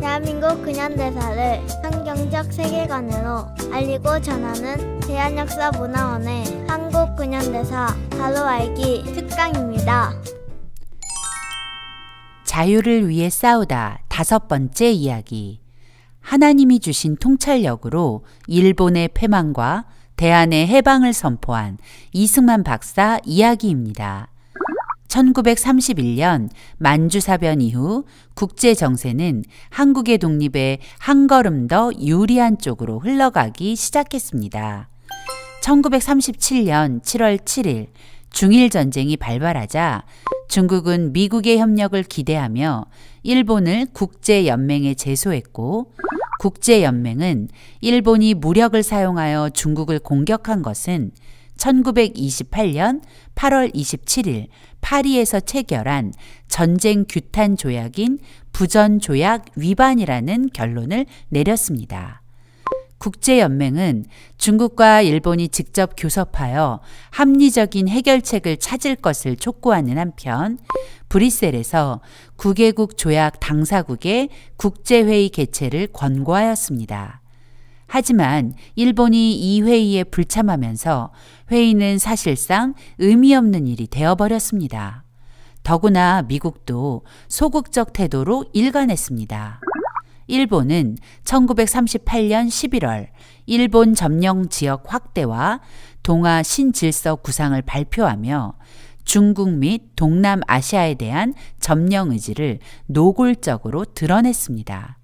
대한민국 근현대사를 환경적 세계관으로 알리고 전하는 대한역사문화원의 한국 근현대사 바로 알기 특강입니다. 자유를 위해 싸우다 다섯 번째 이야기. 하나님이 주신 통찰력으로 일본의 패망과 대한의 해방을 선포한 이승만 박사 이야기입니다. 1931년 만주사변 이후 국제 정세는 한국의 독립에 한 걸음 더 유리한 쪽으로 흘러가기 시작했습니다. 1937년 7월 7일 중일 전쟁이 발발하자 중국은 미국의 협력을 기대하며 일본을 국제 연맹에 제소했고 국제 연맹은 일본이 무력을 사용하여 중국을 공격한 것은 1928년 8월 27일 파리에서 체결한 전쟁 규탄 조약인 부전 조약 위반이라는 결론을 내렸습니다. 국제연맹은 중국과 일본이 직접 교섭하여 합리적인 해결책을 찾을 것을 촉구하는 한편 브뤼셀에서 9개국 조약 당사국의 국제회의 개최를 권고하였습니다. 하지만 일본이 이 회의에 불참하면서 회의는 사실상 의미 없는 일이 되어버렸습니다. 더구나 미국도 소극적 태도로 일관했습니다. 일본은 1938년 11월 일본 점령 지역 확대와 동아 신질서 구상을 발표하며 중국 및 동남아시아에 대한 점령 의지를 노골적으로 드러냈습니다.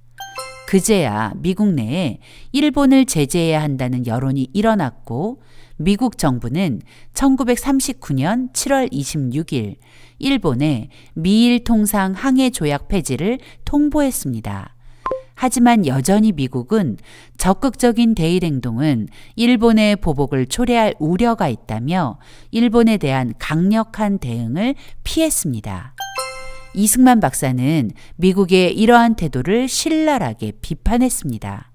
그제야 미국 내에 일본을 제재해야 한다는 여론이 일어났고 미국 정부는 1939년 7월 26일 일본에 미일 통상 항해 조약 폐지를 통보했습니다. 하지만 여전히 미국은 적극적인 대일 행동은 일본의 보복을 초래할 우려가 있다며 일본에 대한 강력한 대응을 피했습니다. 이승만 박사는 미국의 이러한 태도를 신랄하게 비판했습니다.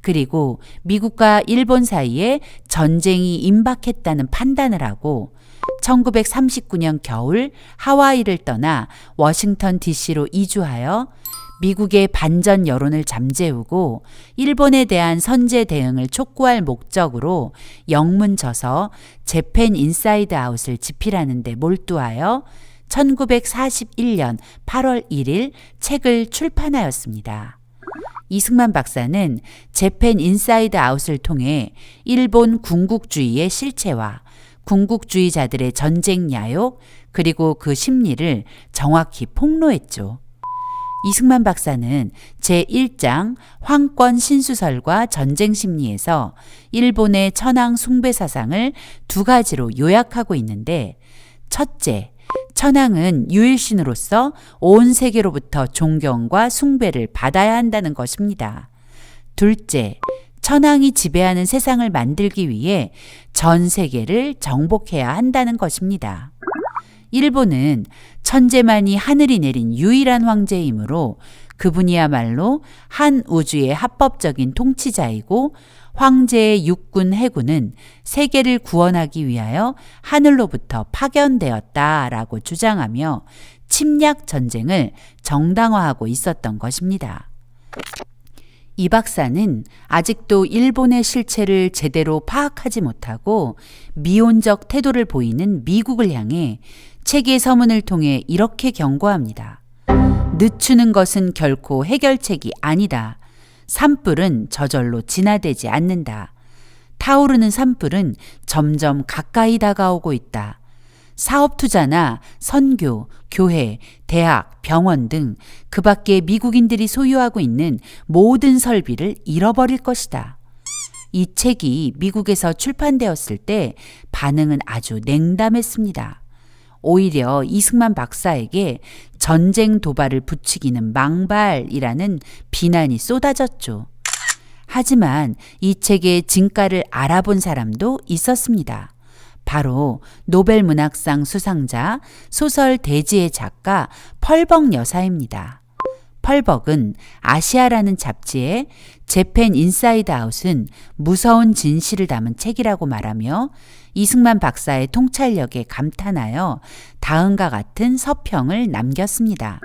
그리고 미국과 일본 사이에 전쟁이 임박했다는 판단을 하고 1939년 겨울 하와이를 떠나 워싱턴 DC로 이주하여 미국의 반전 여론을 잠재우고 일본에 대한 선제 대응을 촉구할 목적으로 영문 저서 재팬 인사이드 아웃을 집필하는 데 몰두하여 1941년 8월 1일 책을 출판하였습니다. 이승만 박사는 재팬 인사이드 아웃을 통해 일본 군국주의의 실체와 군국주의자들의 전쟁 야욕 그리고 그 심리를 정확히 폭로했죠. 이승만 박사는 제1장 황권 신수설과 전쟁 심리에서 일본의 천황 숭배 사상을 두 가지로 요약하고 있는데 첫째, 천황은 유일신으로서 온 세계로부터 존경과 숭배를 받아야 한다는 것입니다. 둘째, 천황이 지배하는 세상을 만들기 위해 전 세계를 정복해야 한다는 것입니다. 일본은 천재만이 하늘이 내린 유일한 황제이므로 그분이야말로 한 우주의 합법적인 통치자이고 황제의 육군 해군은 세계를 구원하기 위하여 하늘로부터 파견되었다라고 주장하며 침략 전쟁을 정당화하고 있었던 것입니다. 이 박사는 아직도 일본의 실체를 제대로 파악하지 못하고 미온적 태도를 보이는 미국을 향해 책의 서문을 통해 이렇게 경고합니다. 늦추는 것은 결코 해결책이 아니다. 산불은 저절로 진화되지 않는다. 타오르는 산불은 점점 가까이 다가오고 있다. 사업 투자나 선교, 교회, 대학, 병원 등 그 밖에 미국인들이 소유하고 있는 모든 설비를 잃어버릴 것이다. 이 책이 미국에서 출판되었을 때 반응은 아주 냉담했습니다. 오히려 이승만 박사에게 전쟁 도발을 부추기는 망발이라는 비난이 쏟아졌죠. 하지만 이 책의 진가를 알아본 사람도 있었습니다. 바로 노벨 문학상 수상자 소설 대지의 작가 펄벅 여사입니다. 펄벅은 아시아라는 잡지에 재팬 인사이드 아웃은 무서운 진실을 담은 책이라고 말하며 이승만 박사의 통찰력에 감탄하여 다음과 같은 서평을 남겼습니다.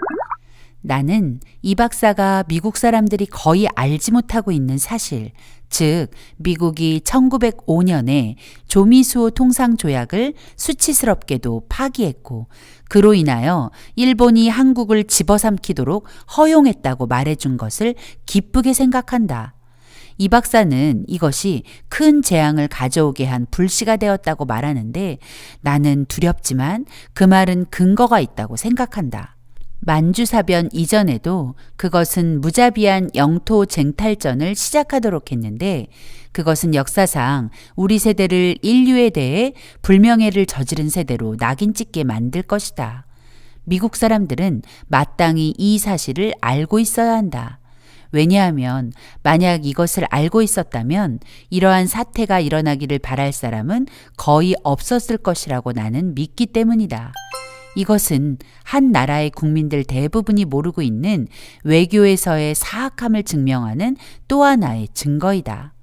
나는 이 박사가 미국 사람들이 거의 알지 못하고 있는 사실, 즉, 미국이 1905년에 조미수호 통상조약을 수치스럽게도 파기했고, 그로 인하여 일본이 한국을 집어삼키도록 허용했다고 말해준 것을 기쁘게 생각한다. 이 박사는 이것이 큰 재앙을 가져오게 한 불씨가 되었다고 말하는데 나는 두렵지만 그 말은 근거가 있다고 생각한다. 만주사변 이전에도 그것은 무자비한 영토 쟁탈전을 시작하도록 했는데 그것은 역사상 우리 세대를 인류에 대해 불명예를 저지른 세대로 낙인 찍게 만들 것이다. 미국 사람들은 마땅히 이 사실을 알고 있어야 한다. 왜냐하면 만약 이것을 알고 있었다면 이러한 사태가 일어나기를 바랄 사람은 거의 없었을 것이라고 나는 믿기 때문이다. 이것은 한 나라의 국민들 대부분이 모르고 있는 외교에서의 사악함을 증명하는 또 하나의 증거이다.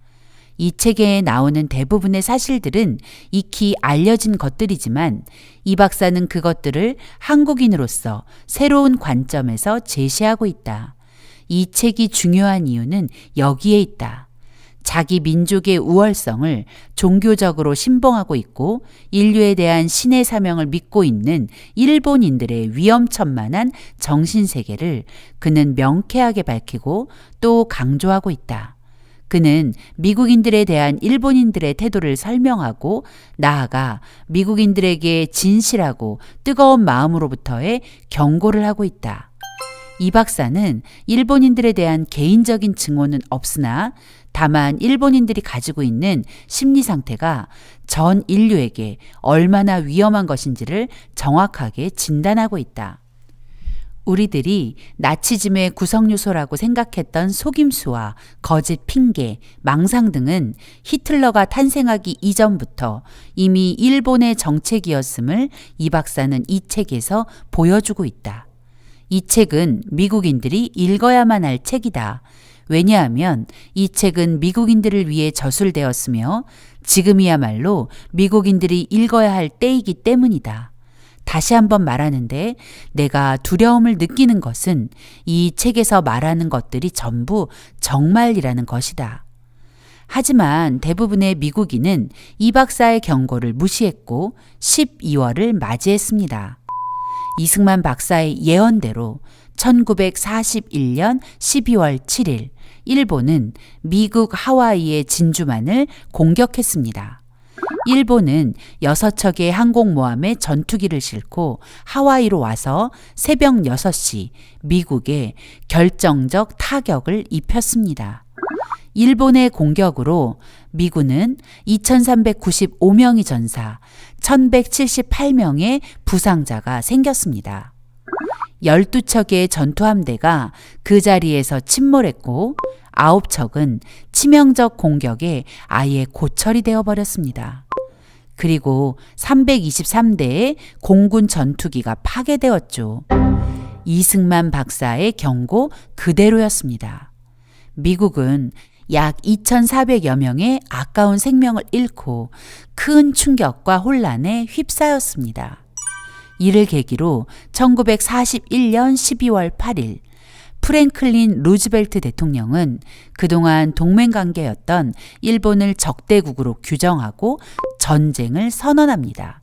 이 책에 나오는 대부분의 사실들은 익히 알려진 것들이지만 이 박사는 그것들을 한국인으로서 새로운 관점에서 제시하고 있다. 이 책이 중요한 이유는 여기에 있다. 자기 민족의 우월성을 종교적으로 신봉하고 있고 인류에 대한 신의 사명을 믿고 있는 일본인들의 위험천만한 정신세계를 그는 명쾌하게 밝히고 또 강조하고 있다. 그는 미국인들에 대한 일본인들의 태도를 설명하고 나아가 미국인들에게 진실하고 뜨거운 마음으로부터의 경고를 하고 있다. 이 박사는 일본인들에 대한 개인적인 증오는 없으나 다만 일본인들이 가지고 있는 심리 상태가 전 인류에게 얼마나 위험한 것인지를 정확하게 진단하고 있다. 우리들이 나치즘의 구성 요소라고 생각했던 속임수와 거짓 핑계, 망상 등은 히틀러가 탄생하기 이전부터 이미 일본의 정책이었음을 이 박사는 이 책에서 보여주고 있다. 이 책은 미국인들이 읽어야만 할 책이다. 왜냐하면 이 책은 미국인들을 위해 저술되었으며 지금이야말로 미국인들이 읽어야 할 때이기 때문이다. 다시 한번 말하는데 내가 두려움을 느끼는 것은 이 책에서 말하는 것들이 전부 정말이라는 것이다. 하지만 대부분의 미국인은 이 박사의 경고를 무시했고 12월을 맞이했습니다. 이승만 박사의 예언대로 1941년 12월 7일 일본은 미국 하와이의 진주만을 공격했습니다. 일본은 여섯 척의 항공모함에 전투기를 싣고 하와이로 와서 새벽 6시 미국에 결정적 타격을 입혔습니다. 일본의 공격으로 미군은 2395명의 전사, 1178명의 부상자가 생겼습니다. 12척의 전투함대가 그 자리에서 침몰했고 9척은 치명적 공격에 아예 고철이 되어 버렸습니다. 그리고 323대의 공군 전투기가 파괴되었죠. 이승만 박사의 경고 그대로였습니다. 미국은 약 2,400여 명의 아까운 생명을 잃고 큰 충격과 혼란에 휩싸였습니다. 이를 계기로 1941년 12월 8일 프랭클린 루즈벨트 대통령은 그동안 동맹 관계였던 일본을 적대국으로 규정하고 전쟁을 선언합니다.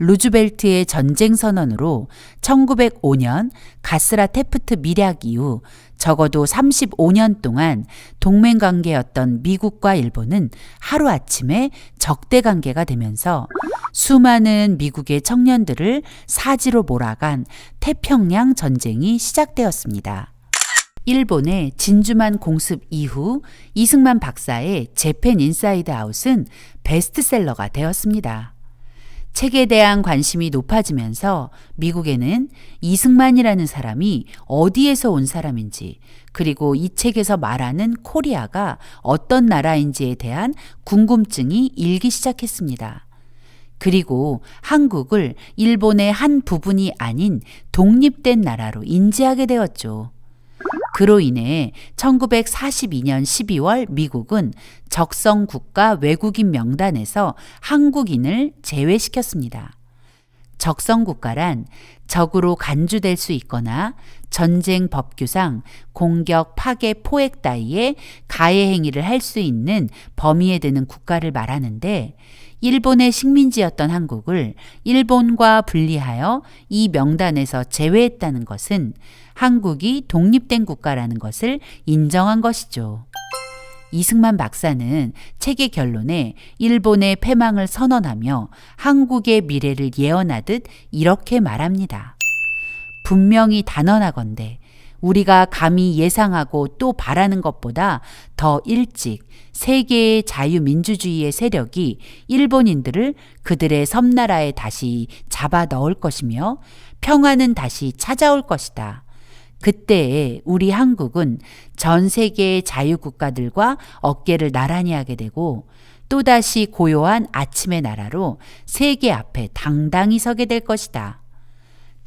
루즈벨트의 전쟁 선언으로 1905년 가스라 테프트 밀약 이후 적어도 35년 동안 동맹 관계였던 미국과 일본은 하루아침에 적대 관계가 되면서 수많은 미국의 청년들을 사지로 몰아간 태평양 전쟁이 시작되었습니다. 일본의 진주만 공습 이후 이승만 박사의 재팬 인사이드 아웃은 베스트셀러가 되었습니다. 책에 대한 관심이 높아지면서 미국에는 이승만이라는 사람이 어디에서 온 사람인지 그리고 이 책에서 말하는 코리아가 어떤 나라인지에 대한 궁금증이 일기 시작했습니다. 그리고 한국을 일본의 한 부분이 아닌 독립된 나라로 인지하게 되었죠. 그로 인해 1942년 12월 미국은 적성 국가 외국인 명단에서 한국인을 제외시켰습니다. 적성 국가란 적으로 간주될 수 있거나 전쟁 법규상 공격, 파괴, 포획 따위의 가해 행위를 할 수 있는 범위에 드는 국가를 말하는데 일본의 식민지였던 한국을 일본과 분리하여 이 명단에서 제외했다는 것은 한국이 독립된 국가라는 것을 인정한 것이죠. 이승만 박사는 책의 결론에 일본의 패망을 선언하며 한국의 미래를 예언하듯 이렇게 말합니다. 분명히 단언하건대 우리가 감히 예상하고 또 바라는 것보다 더 일찍 세계의 자유민주주의의 세력이 일본인들을 그들의 섬나라에 다시 잡아 넣을 것이며 평화는 다시 찾아올 것이다. 그때에 우리 한국은 전 세계의 자유국가들과 어깨를 나란히 하게 되고 또다시 고요한 아침의 나라로 세계 앞에 당당히 서게 될 것이다.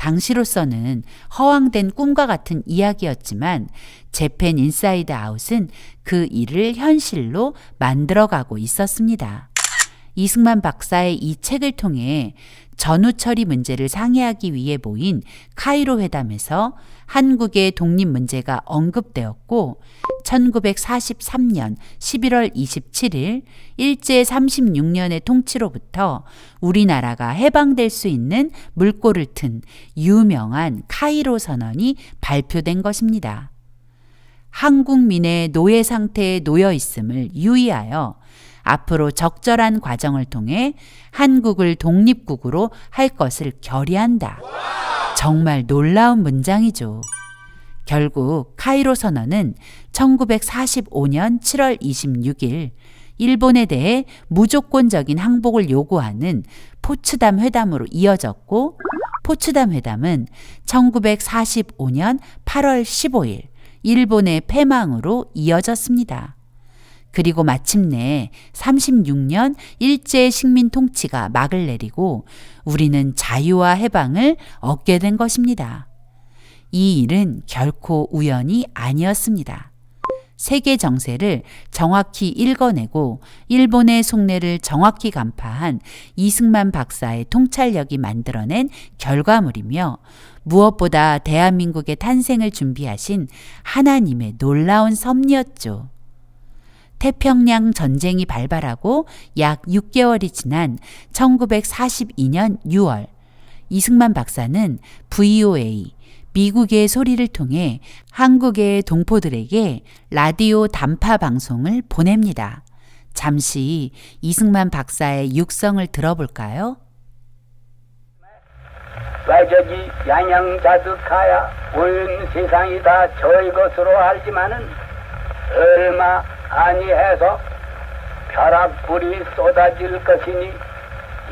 당시로서는 허황된 꿈과 같은 이야기였지만 재팬 인사이드 아웃은 그 일을 현실로 만들어가고 있었습니다. 이승만 박사의 이 책을 통해 전후 처리 문제를 상의하기 위해 모인 카이로 회담에서 한국의 독립 문제가 언급되었고 1943년 11월 27일 일제 36년의 통치로부터 우리나라가 해방될 수 있는 물꼬를 튼 유명한 카이로 선언이 발표된 것입니다. 한국민의 노예 상태에 놓여 있음을 유의하여 앞으로 적절한 과정을 통해 한국을 독립국으로 할 것을 결의한다. 정말 놀라운 문장이죠. 결국 카이로 선언은 1945년 7월 26일 일본에 대해 무조건적인 항복을 요구하는 포츠담 회담으로 이어졌고 포츠담 회담은 1945년 8월 15일 일본의 패망으로 이어졌습니다. 그리고 마침내 36년 일제 식민 통치가 막을 내리고 우리는 자유와 해방을 얻게 된 것입니다. 이 일은 결코 우연이 아니었습니다. 세계 정세를 정확히 읽어내고 일본의 속내를 정확히 간파한 이승만 박사의 통찰력이 만들어낸 결과물이며 무엇보다 대한민국의 탄생을 준비하신 하나님의 놀라운 섭리였죠. 태평양 전쟁이 발발하고 약 6개월이 지난 1942년 6월 이승만 박사는 VOA 미국의 소리를 통해 한국의 동포들에게 라디오 단파 방송을 보냅니다. 잠시 이승만 박사의 육성을 들어볼까요? 외적이 양양자득하여 온 세상이 다 저의 것으로 알지만은 얼마 아니해서 벼락불이 쏟아질 것이니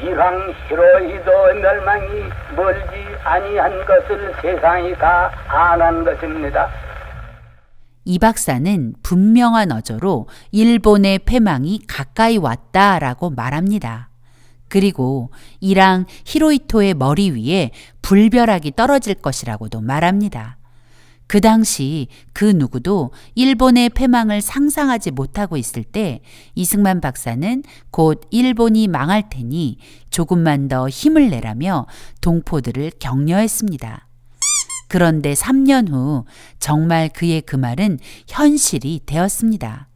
이황 히로히도 멸망이 멀지 아니한 것을 세상이 다 아는 것입니다. 이 박사는 분명한 어조로 일본의 패망이 가까이 왔다라고 말합니다. 그리고 이랑 히로이토의 머리 위에 불벼락이 떨어질 것이라고도 말합니다. 그 당시 그 누구도 일본의 패망을 상상하지 못하고 있을 때 이승만 박사는 곧 일본이 망할 테니 조금만 더 힘을 내라며 동포들을 격려했습니다. 그런데 3년 후 정말 그의 그 말은 현실이 되었습니다.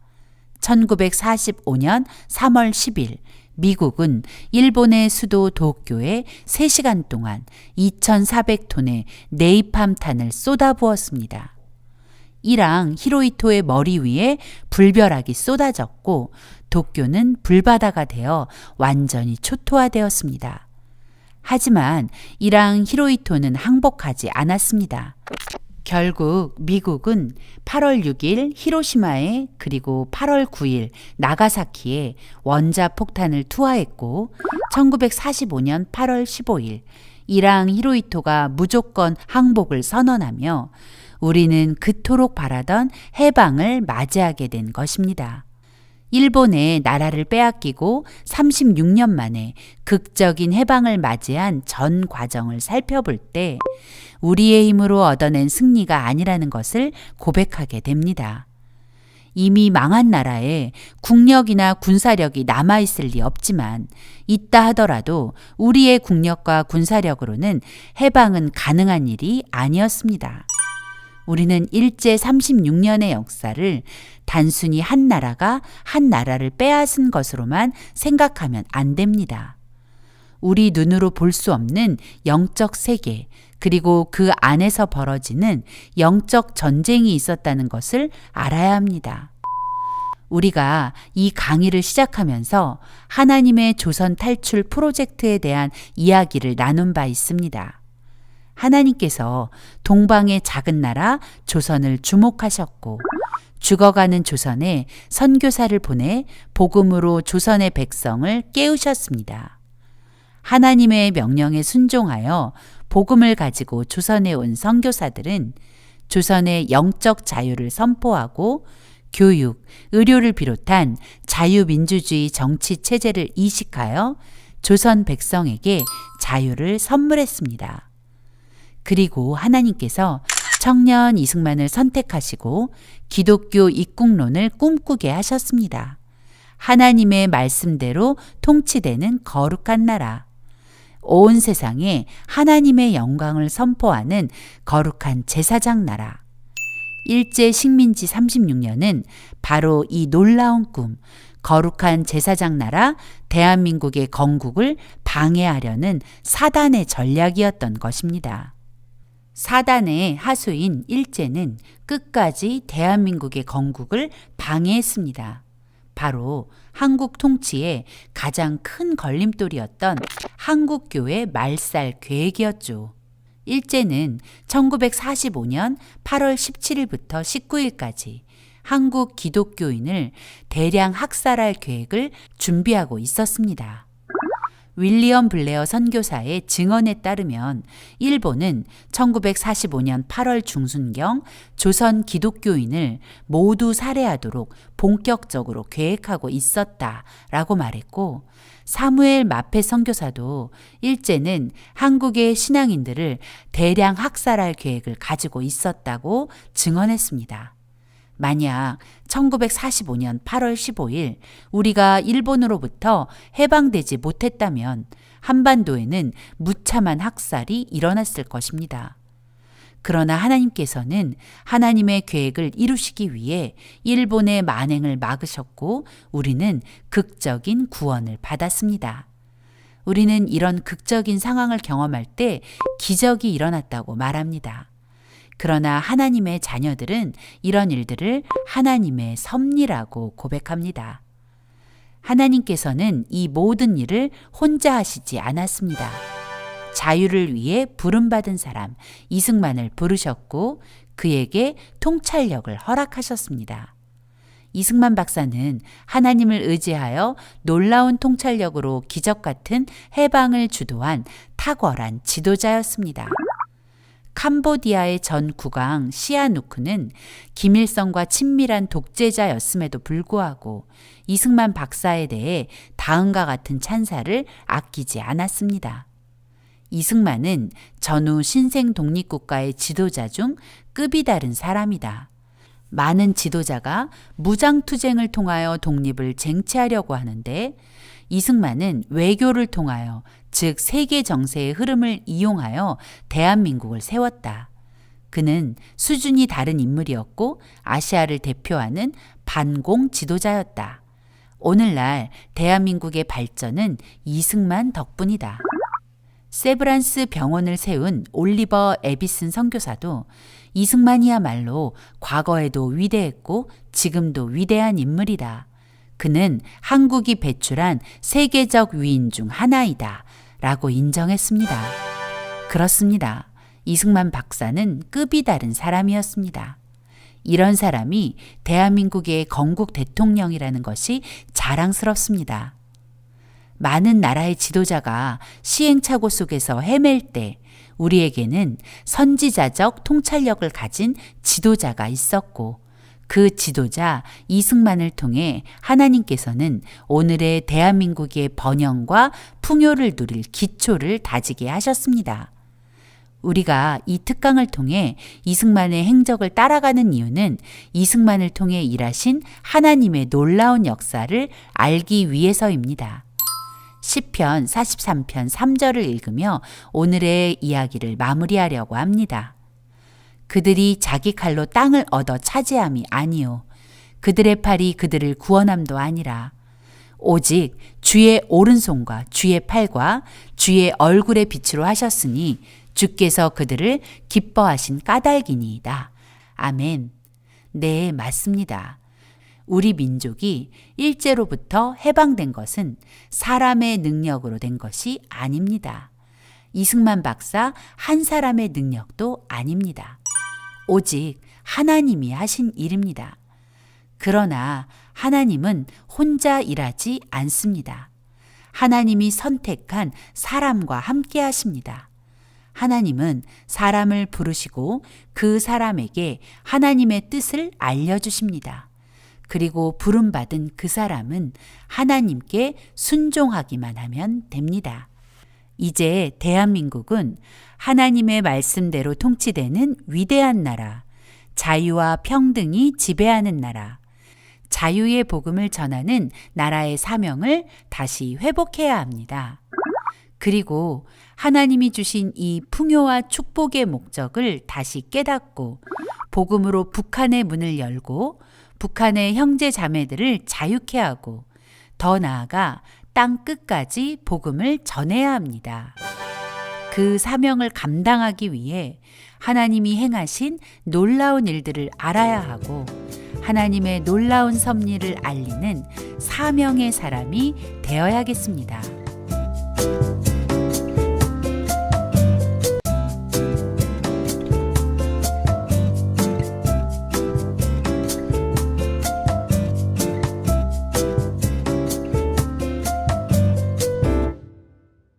1945년 3월 10일 미국은 일본의 수도 도쿄에 3시간 동안 2,400톤의 네이팜탄을 쏟아부었습니다. 이랑 히로이토의 머리 위에 불벼락이 쏟아졌고 도쿄는 불바다가 되어 완전히 초토화되었습니다. 하지만 이랑 히로이토는 항복하지 않았습니다. 결국 미국은 8월 6일 히로시마에 그리고 8월 9일 나가사키에 원자 폭탄을 투하했고 1945년 8월 15일 이랑 히로이토가 무조건 항복을 선언하며 우리는 그토록 바라던 해방을 맞이하게 된 것입니다. 일본의 나라를 빼앗기고 36년 만에 극적인 해방을 맞이한 전 과정을 살펴볼 때 우리의 힘으로 얻어낸 승리가 아니라는 것을 고백하게 됩니다. 이미 망한 나라에 국력이나 군사력이 남아있을 리 없지만 있다 하더라도 우리의 국력과 군사력으로는 해방은 가능한 일이 아니었습니다. 우리는 일제 36년의 역사를 단순히 한 나라가 한 나라를 빼앗은 것으로만 생각하면 안 됩니다. 우리 눈으로 볼 수 없는 영적 세계, 그리고 그 안에서 벌어지는 영적 전쟁이 있었다는 것을 알아야 합니다. 우리가 이 강의를 시작하면서 하나님의 조선 탈출 프로젝트에 대한 이야기를 나눈 바 있습니다. 하나님께서 동방의 작은 나라 조선을 주목하셨고 죽어가는 조선에 선교사를 보내 복음으로 조선의 백성을 깨우셨습니다. 하나님의 명령에 순종하여 복음을 가지고 조선에 온 선교사들은 조선의 영적 자유를 선포하고 교육, 의료를 비롯한 자유민주주의 정치 체제를 이식하여 조선 백성에게 자유를 선물했습니다. 그리고 하나님께서 청년 이승만을 선택하시고 기독교 입국론을 꿈꾸게 하셨습니다. 하나님의 말씀대로 통치되는 거룩한 나라. 온 세상에 하나님의 영광을 선포하는 거룩한 제사장 나라. 일제 식민지 36년은 바로 이 놀라운 꿈, 거룩한 제사장 나라 대한민국의 건국을 방해하려는 사단의 전략이었던 것입니다. 사단의 하수인 일제는 끝까지 대한민국의 건국을 방해했습니다. 바로 한국 통치의 가장 큰 걸림돌이었던 한국교회 말살 계획이었죠. 일제는 1945년 8월 17일부터 19일까지 한국 기독교인을 대량 학살할 계획을 준비하고 있었습니다. 윌리엄 블레어 선교사의 증언에 따르면 일본은 1945년 8월 중순경 조선 기독교인을 모두 살해하도록 본격적으로 계획하고 있었다라고 말했고 사무엘 마페 선교사도 일제는 한국의 신앙인들을 대량 학살할 계획을 가지고 있었다고 증언했습니다. 만약 1945년 8월 15일 우리가 일본으로부터 해방되지 못했다면 한반도에는 무참한 학살이 일어났을 것입니다. 그러나 하나님께서는 하나님의 계획을 이루시기 위해 일본의 만행을 막으셨고 우리는 극적인 구원을 받았습니다. 우리는 이런 극적인 상황을 경험할 때 기적이 일어났다고 말합니다. 그러나 하나님의 자녀들은 이런 일들을 하나님의 섭리라고 고백합니다. 하나님께서는 이 모든 일을 혼자 하시지 않았습니다. 자유를 위해 부름받은 사람 이승만을 부르셨고 그에게 통찰력을 허락하셨습니다. 이승만 박사는 하나님을 의지하여 놀라운 통찰력으로 기적 같은 해방을 주도한 탁월한 지도자였습니다. 캄보디아의 전 국왕 시아누크는 김일성과 친밀한 독재자였음에도 불구하고 이승만 박사에 대해 다음과 같은 찬사를 아끼지 않았습니다. 이승만은 전후 신생 독립국가의 지도자 중 급이 다른 사람이다. 많은 지도자가 무장투쟁을 통하여 독립을 쟁취하려고 하는데 이승만은 외교를 통하여 즉 세계 정세의 흐름을 이용하여 대한민국을 세웠다. 그는 수준이 다른 인물이었고 아시아를 대표하는 반공 지도자였다. 오늘날 대한민국의 발전은 이승만 덕분이다. 세브란스 병원을 세운 올리버 에비슨 선교사도 이승만이야말로 과거에도 위대했고 지금도 위대한 인물이다. 그는 한국이 배출한 세계적 위인 중 하나이다. 라고 인정했습니다. 그렇습니다. 이승만 박사는 급이 다른 사람이었습니다. 이런 사람이 대한민국의 건국 대통령이라는 것이 자랑스럽습니다. 많은 나라의 지도자가 시행착오 속에서 헤맬 때 우리에게는 선지자적 통찰력을 가진 지도자가 있었고 그 지도자 이승만을 통해 하나님께서는 오늘의 대한민국의 번영과 풍요를 누릴 기초를 다지게 하셨습니다. 우리가 이 특강을 통해 이승만의 행적을 따라가는 이유는 이승만을 통해 일하신 하나님의 놀라운 역사를 알기 위해서입니다. 시편 43편 3절을 읽으며 오늘의 이야기를 마무리하려고 합니다. 그들이 자기 칼로 땅을 얻어 차지함이 아니요 그들의 팔이 그들을 구원함도 아니라 오직 주의 오른손과 주의 팔과 주의 얼굴의 빛으로 하셨으니 주께서 그들을 기뻐하신 까닭이니이다. 아멘. 네, 맞습니다. 우리 민족이 일제로부터 해방된 것은 사람의 능력으로 된 것이 아닙니다. 이승만 박사 한 사람의 능력도 아닙니다. 오직 하나님이 하신 일입니다. 그러나 하나님은 혼자 일하지 않습니다. 하나님이 선택한 사람과 함께 하십니다. 하나님은 사람을 부르시고 그 사람에게 하나님의 뜻을 알려주십니다. 그리고 부름받은 그 사람은 하나님께 순종하기만 하면 됩니다. 이제 대한민국은 하나님의 말씀대로 통치되는 위대한 나라, 자유와 평등이 지배하는 나라, 자유의 복음을 전하는 나라의 사명을 다시 회복해야 합니다. 그리고 하나님이 주신 이 풍요와 축복의 목적을 다시 깨닫고 복음으로 북한의 문을 열고 북한의 형제 자매들을 자유케 하고 더 나아가 땅 끝까지 복음을 전해야 합니다. 그 사명을 감당하기 위해 하나님이 행하신 놀라운 일들을 알아야 하고 하나님의 놀라운 섭리를 알리는 사명의 사람이 되어야겠습니다.